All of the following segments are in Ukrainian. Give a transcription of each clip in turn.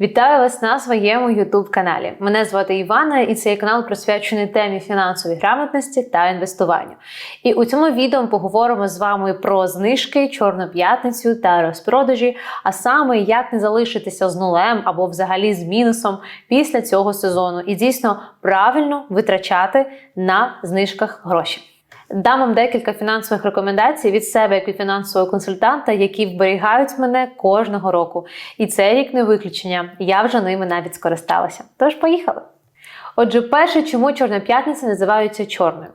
Вітаю вас на своєму youtube каналі. Мене звати Івана, і цей канал присвячений темі фінансової грамотності та інвестуванню. І у цьому відео ми поговоримо з вами про знижки, чорну п'ятницю та розпродажі, а саме як не залишитися з нулем або взагалі з мінусом після цього сезону, і дійсно правильно витрачати на знижках гроші. Дам вам декілька фінансових рекомендацій від себе як від фінансового консультанта, які вберігають мене кожного року. І цей рік не виключення. Я вже ними навіть скористалася. Тож поїхали. Отже, перше, чому Чорна п'ятниця називаються чорною?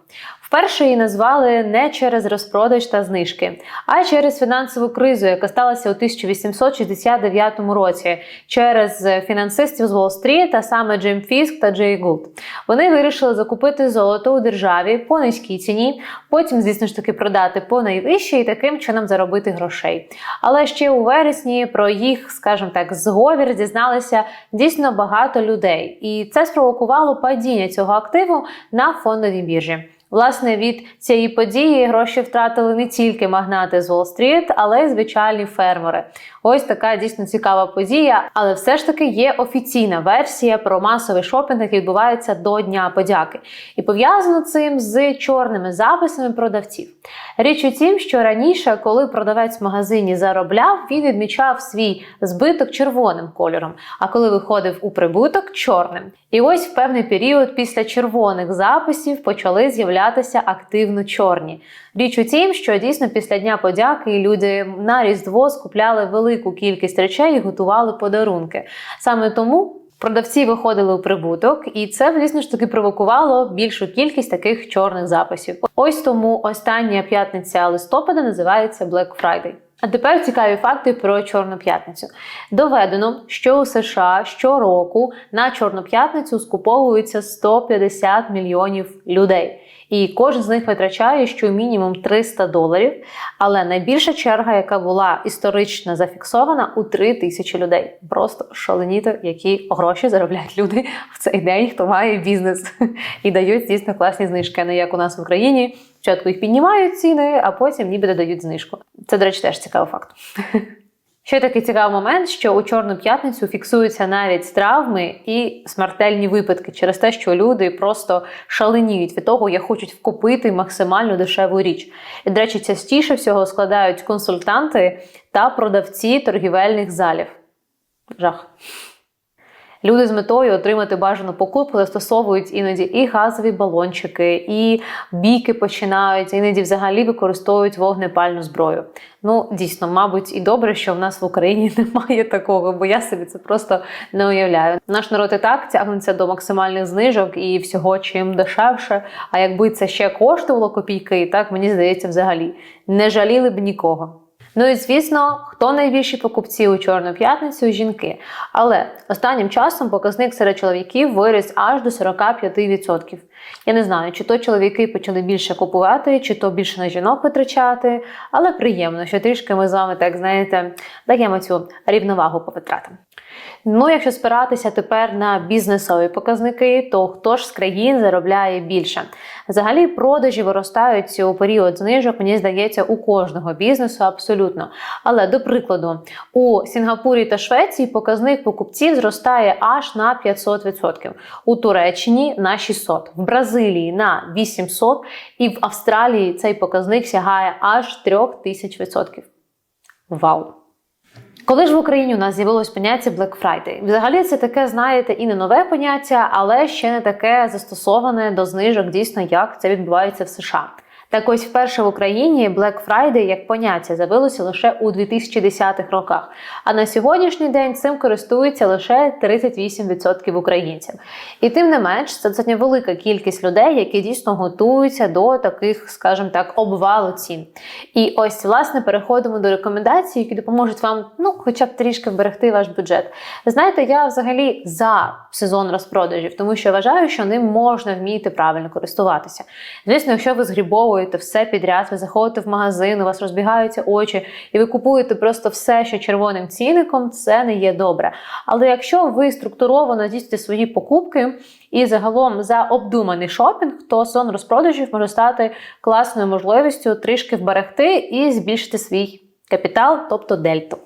Вперше її назвали не через розпродаж та знижки, а через фінансову кризу, яка сталася у 1869 році через фінансистів з Уолл-стріт, а саме Джим Фіск та Джей Гулд. Вони вирішили закупити золото у державі по низькій ціні, потім, звісно ж таки, продати по найвищій і таким чином заробити грошей. Але ще у вересні про їх, скажімо так, зговір дізналися дійсно багато людей, і це спровокувало падіння цього активу на фондовій біржі. Власне, від цієї події гроші втратили не тільки магнати з Уолл-стріт, але й звичайні фермери. Ось така дійсно цікава подія, але все ж таки є офіційна версія про масовий шопінг, який відбувається до Дня подяки. І пов'язано цим з чорними записами продавців. Річ у тім, що раніше, коли продавець в магазині заробляв, він відмічав свій збиток червоним кольором, а коли виходив у прибуток чорним. І ось в певний період після червоних записів почали з'являтися активно чорні. Річ у тім, що дійсно після Дня подяки люди на Різдво скупляли велику кількість речей і готували подарунки. Саме тому. Продавці виходили у прибуток, і це, звісно ж таки, провокувало більшу кількість таких чорних записів. Ось тому остання п'ятниця листопада називається Black Friday. А тепер цікаві факти про Чорну п'ятницю. Доведено, що у США щороку на Чорну п'ятницю скуповується 150 мільйонів людей. І кожен з них витрачає щомінімум 300 доларів. Але найбільша черга, яка була історично зафіксована, у 3 тисячі людей. Просто шаленіто, які гроші заробляють люди в цей день, хто має бізнес і дають дійсно класні знижки, не як у нас в Україні. Спочатку їх піднімають ціни, а потім ніби додають знижку. Це, до речі, теж цікавий факт. Ще такий цікавий момент, що у Чорну п'ятницю фіксуються навіть травми і смертельні випадки через те, що люди просто шаленіють від того, як хочуть вкупити максимально дешеву річ. І, до речі, частіше всього складають консультанти та продавці торгівельних залів. Жах. Люди з метою отримати бажану покупку застосовують іноді і газові балончики, і бійки починають, іноді взагалі використовують вогнепальну зброю. Ну, дійсно, мабуть, і добре, що в нас в Україні немає такого, бо я собі це просто не уявляю. Наш народ і так тягнеться до максимальних знижок і всього чим дешевше. А якби це ще коштувало копійки, так мені здається, взагалі не жаліли б нікого. Ну і звісно, хто найбільші покупці у Чорну п'ятницю жінки. Але останнім часом показник серед чоловіків виріс аж до 45%. Я не знаю, чи то чоловіки почали більше купувати, чи то більше на жінок витрачати, але приємно, що трішки ми з вами, так знаєте, даємо цю рівновагу по витратам. Ну, якщо спиратися тепер на бізнесові показники, то хто ж з країн заробляє більше? Взагалі, продажі виростають у період знижок, мені здається, у кожного бізнесу абсолютно. Але до прикладу, у Сінгапурі та Швеції показник покупців зростає аж на 500%, у Туреччині на 600%, в Бразилії на 800% і в Австралії цей показник сягає аж 3000%. Вау! Коли ж в Україні у нас з'явилось поняття Black Friday? Взагалі це таке, знаєте, і не нове поняття, але ще не таке застосоване до знижок, дійсно, як це відбувається в США. Так ось вперше в Україні Black Friday як поняття з'явилося лише у 2010-х роках. А на сьогоднішній день цим користується лише 38% українців. І тим не менш, це достатньо велика кількість людей, які дійсно готуються до таких, скажімо так, обвалу цін. І ось, власне, переходимо до рекомендацій, які допоможуть вам, ну, хоча б трішки вберегти ваш бюджет. Знаєте, я взагалі за сезон розпродажів, тому що вважаю, що ним можна вміти правильно користуватися. Звісно, якщо ви згрібовуєте купуєте все підряд, ви заходите в магазин, у вас розбігаються очі, і ви купуєте просто все, що червоним цінником, це не є добре. Але якщо ви структуровано здійснюєте свої покупки і загалом за обдуманий шопінг, то сон розпродажів може стати класною можливістю трішки вберегти і збільшити свій капітал, тобто дельту.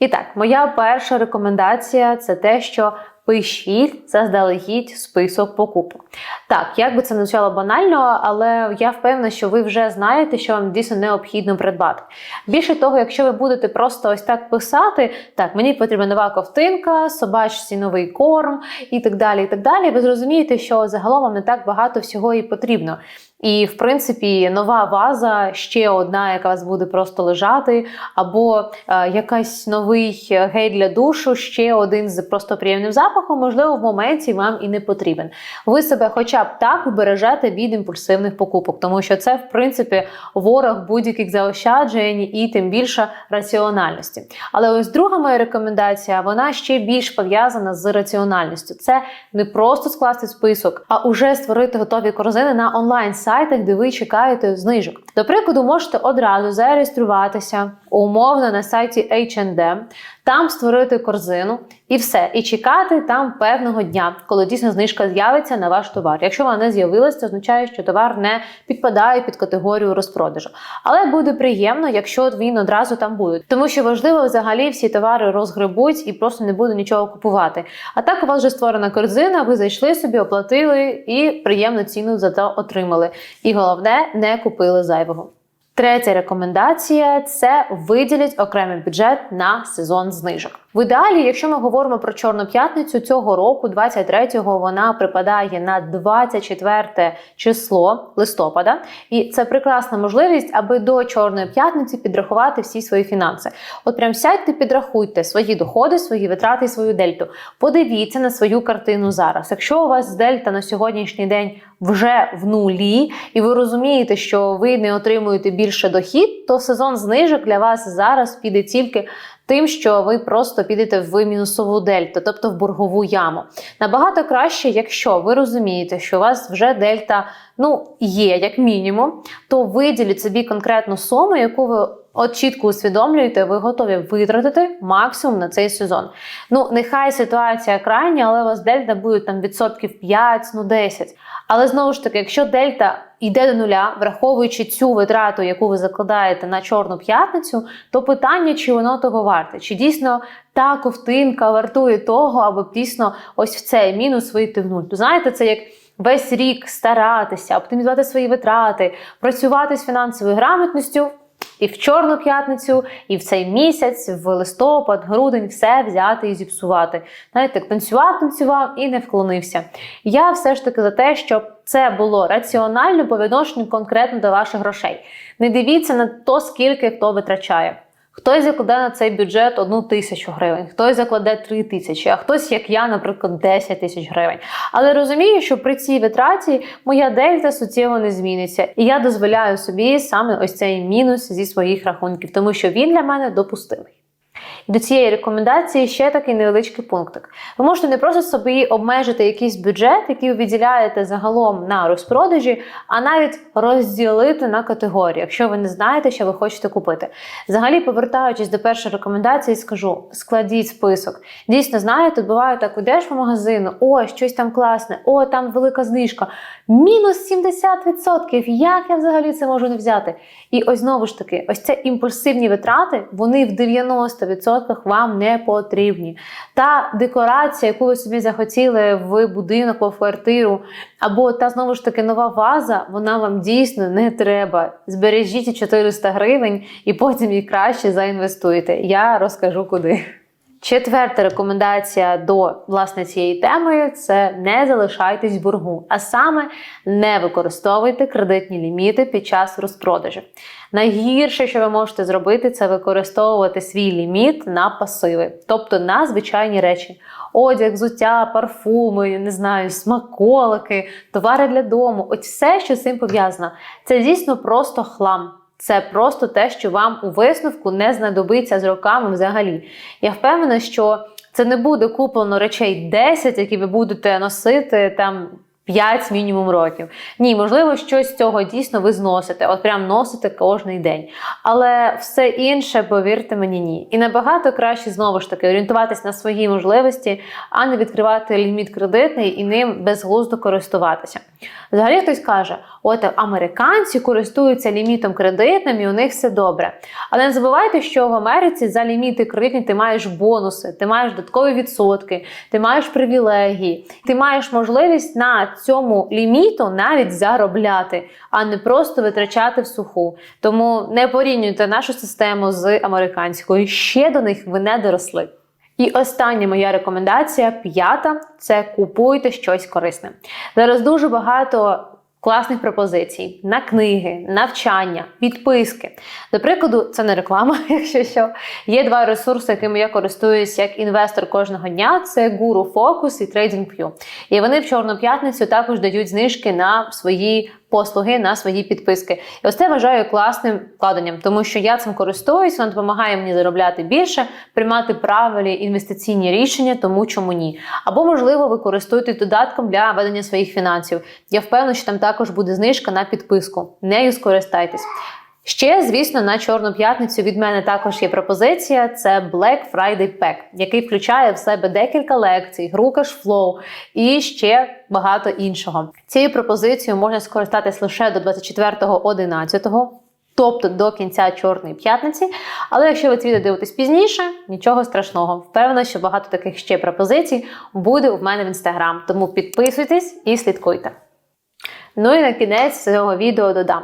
І так, моя перша рекомендація це те, що пишіть заздалегідь список покупок. Так, як би це не звучало банально, але я впевнена, що ви вже знаєте, що вам дійсно необхідно придбати. Більше того, якщо ви будете просто ось так писати, так, мені потрібна нова ковтинка, собачці новий корм і так далі. і так далі, Ви зрозумієте, що загалом вам не так багато всього і потрібно. І, в принципі, нова ваза ще одна, яка вас буде просто лежати, або е, якась новий гель для душу, ще один з просто приємним запахом, можливо, в моменті вам і не потрібен. Ви себе, хоча б так, бережете від імпульсивних покупок, тому що це, в принципі, ворог будь-яких заощаджень і тим більше раціональності. Але ось друга моя рекомендація, вона ще більш пов'язана з раціональністю. Це не просто скласти список, а уже створити готові корзини на онлайн сайті сайтах, де ви чекаєте знижок. До прикладу, можете одразу зареєструватися умовно на сайті H&M, там створити корзину і все. І чекати там певного дня, коли дійсно знижка з'явиться на ваш товар. Якщо вона не з'явилася, це означає, що товар не підпадає під категорію розпродажу. Але буде приємно, якщо він одразу там буде. Тому що важливо взагалі всі товари розгребуть і просто не буде нічого купувати. А так у вас вже створена корзина, ви зайшли собі, оплатили і приємну ціну за це отримали. І головне, не купили зайвого. Третя рекомендація це виділіть окремий бюджет на сезон знижок. В ідеалі, якщо ми говоримо про Чорну п'ятницю цього року, 23-го, вона припадає на 24 число листопада, і це прекрасна можливість, аби до Чорної п'ятниці підрахувати всі свої фінанси. От прям сядьте, підрахуйте свої доходи, свої витрати, свою дельту. Подивіться на свою картину зараз. Якщо у вас дельта на сьогоднішній день вже в нулі, і ви розумієте, що ви не отримуєте більше дохід, то сезон знижок для вас зараз піде тільки тим, що ви просто підете в мінусову дельту, тобто в боргову яму. Набагато краще, якщо ви розумієте, що у вас вже дельта ну, є, як мінімум, то виділіть собі конкретну суму, яку ви. От чітко усвідомлюєте, ви готові витратити максимум на цей сезон. Ну, нехай ситуація крайня, але у вас дельта буде там відсотків 5, ну 10. Але знову ж таки, якщо дельта йде до нуля, враховуючи цю витрату, яку ви закладаєте на чорну п'ятницю, то питання, чи воно того варте, чи дійсно та ковтинка вартує того, аби дійсно ось в цей мінус вийти в нуль. То знаєте, це як. Весь рік старатися, оптимізувати свої витрати, працювати з фінансовою грамотністю і в Чорну п'ятницю, і в цей місяць, в листопад, грудень, все взяти і зіпсувати. Знаєте, танцював, танцював і не вклонився. Я все ж таки за те, щоб це було раціонально по відношенню конкретно до ваших грошей. Не дивіться на то, скільки хто витрачає. Хтось закладе на цей бюджет одну тисячу гривень, хтось закладе три тисячі, а хтось, як я, наприклад, 10 тисяч гривень. Але розумію, що при цій витраті моя дельта суттєво не зміниться, і я дозволяю собі саме ось цей мінус зі своїх рахунків, тому що він для мене допустимий. До цієї рекомендації ще такий невеличкий пунктик. Ви можете не просто собі обмежити якийсь бюджет, який ви виділяєте загалом на розпродажі, а навіть розділити на категорії, якщо ви не знаєте, що ви хочете купити. Взагалі, повертаючись до першої рекомендації, скажу: складіть список. Дійсно, знаєте, буває так, ідеш по магазину, о, щось там класне, о, там велика знижка. Мінус 70%. Як я взагалі це можу не взяти? І ось знову ж таки, ось це імпульсивні витрати, вони в 90% вам не потрібні. Та декорація, яку ви собі захотіли в будинок, в квартиру, або та знову ж таки нова ваза, вона вам дійсно не треба. Збережіть 400 гривень і потім їх краще заінвестуйте. Я розкажу куди. Четверта рекомендація до власне цієї теми це не залишайтесь в боргу, а саме не використовуйте кредитні ліміти під час розпродажу. Найгірше, що ви можете зробити, це використовувати свій ліміт на пасиви, тобто на звичайні речі: одяг, взуття, парфуми, не знаю, смаколики, товари для дому. От все, що з цим пов'язано, це дійсно просто хлам. Це просто те, що вам у висновку не знадобиться з роками взагалі. Я впевнена, що це не буде куплено речей 10, які ви будете носити там 5 мінімум років. Ні, можливо, щось з цього дійсно ви зносите, от прям носите кожний день. Але все інше, повірте мені, ні. І набагато краще знову ж таки орієнтуватись на свої можливості, а не відкривати ліміт кредитний і ним безглуздо користуватися. Взагалі хтось каже, от американці користуються лімітом кредитним і у них все добре. Але не забувайте, що в Америці за ліміти кредитні ти маєш бонуси, ти маєш додаткові відсотки, ти маєш привілегії, ти маєш можливість на цьому ліміту навіть заробляти, а не просто витрачати в суху. Тому не порівнюйте нашу систему з американською. Ще до них ви не доросли. І остання моя рекомендація, п'ята це купуйте щось корисне. Зараз дуже багато класних пропозицій на книги, навчання, підписки. До прикладу, це не реклама, якщо що. Є два ресурси, якими я користуюсь як інвестор кожного дня: це Guru Focus і TradingView. І вони в Чорну п'ятницю також дають знижки на свої послуги, на свої підписки. І ось це вважаю класним вкладенням, тому що я цим користуюсь, воно допомагає мені заробляти більше, приймати правильні інвестиційні рішення, тому чому ні. Або, можливо, ви користуєтесь додатком для ведення своїх фінансів. Я впевнена, що там також буде знижка на підписку. Нею скористайтесь. Ще, звісно, на Чорну п'ятницю від мене також є пропозиція: це Black Friday Pack, який включає в себе декілька лекцій, гру кешфлоу і ще багато іншого. Цією пропозицією можна скористатись лише до 24.11. Тобто до кінця Чорної п'ятниці. Але якщо ви це відео дивитесь пізніше, нічого страшного. Впевнена, що багато таких ще пропозицій буде у мене в інстаграм. Тому підписуйтесь і слідкуйте. Ну і на кінець цього відео додам.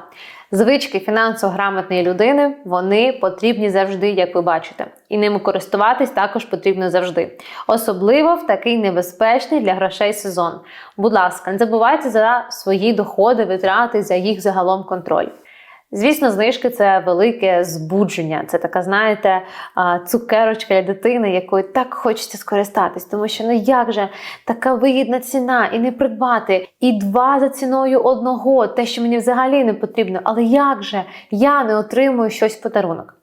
Звички фінансово грамотної людини вони потрібні завжди, як ви бачите, і ними користуватись також потрібно завжди, особливо в такий небезпечний для грошей сезон. Будь ласка, не забувайте за свої доходи, витрати за їх загалом контроль. Звісно, знижки це велике збудження. Це така, знаєте, цукерочка для дитини, якою так хочеться скористатись, тому що ну як же така вигідна ціна і не придбати, і два за ціною одного, те, що мені взагалі не потрібно. Але як же я не отримую щось в подарунок?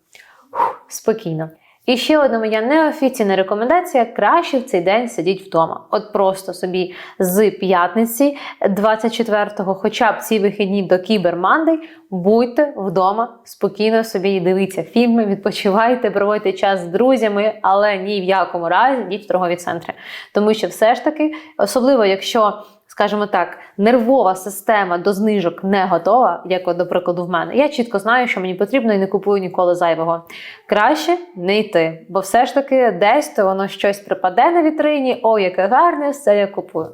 Фух, спокійно. І ще одна моя неофіційна рекомендація: краще в цей день сидіть вдома. От просто собі з п'ятниці, 24-го, хоча б ці вихідні до Кібермандей, будьте вдома, спокійно собі дивіться фільми, відпочивайте, проводьте час з друзями, але ні в якому разі йдіть в торгові центри. Тому що все ж таки, особливо якщо скажімо так, нервова система до знижок не готова, як, от, до прикладу, в мене. Я чітко знаю, що мені потрібно і не купую ніколи зайвого. Краще не йти, бо все ж таки десь то воно щось припаде на вітрині, о, яке гарне, все я купую.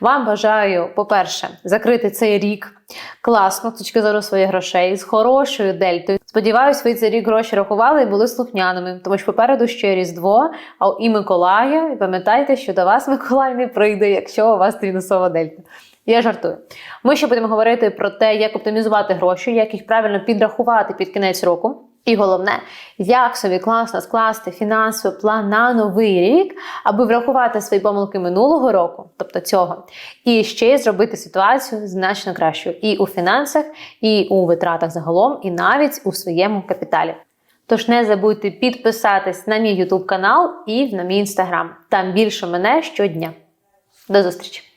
Вам бажаю, по-перше, закрити цей рік класно, з точки зору своїх грошей, з хорошою дельтою. Сподіваюсь, ви цей рік гроші рахували і були слухняними, тому що попереду ще Різдво, а і Миколая. І пам'ятайте, що до вас Миколай не прийде, якщо у вас мінусова дельта. Я жартую. Ми ще будемо говорити про те, як оптимізувати гроші, як їх правильно підрахувати під кінець року. І головне, як собі класно скласти фінансовий план на новий рік, аби врахувати свої помилки минулого року, тобто цього, і ще й зробити ситуацію значно кращою і у фінансах, і у витратах загалом, і навіть у своєму капіталі. Тож не забудьте підписатись на мій YouTube канал і на мій інстаграм. Там більше мене щодня. До зустрічі!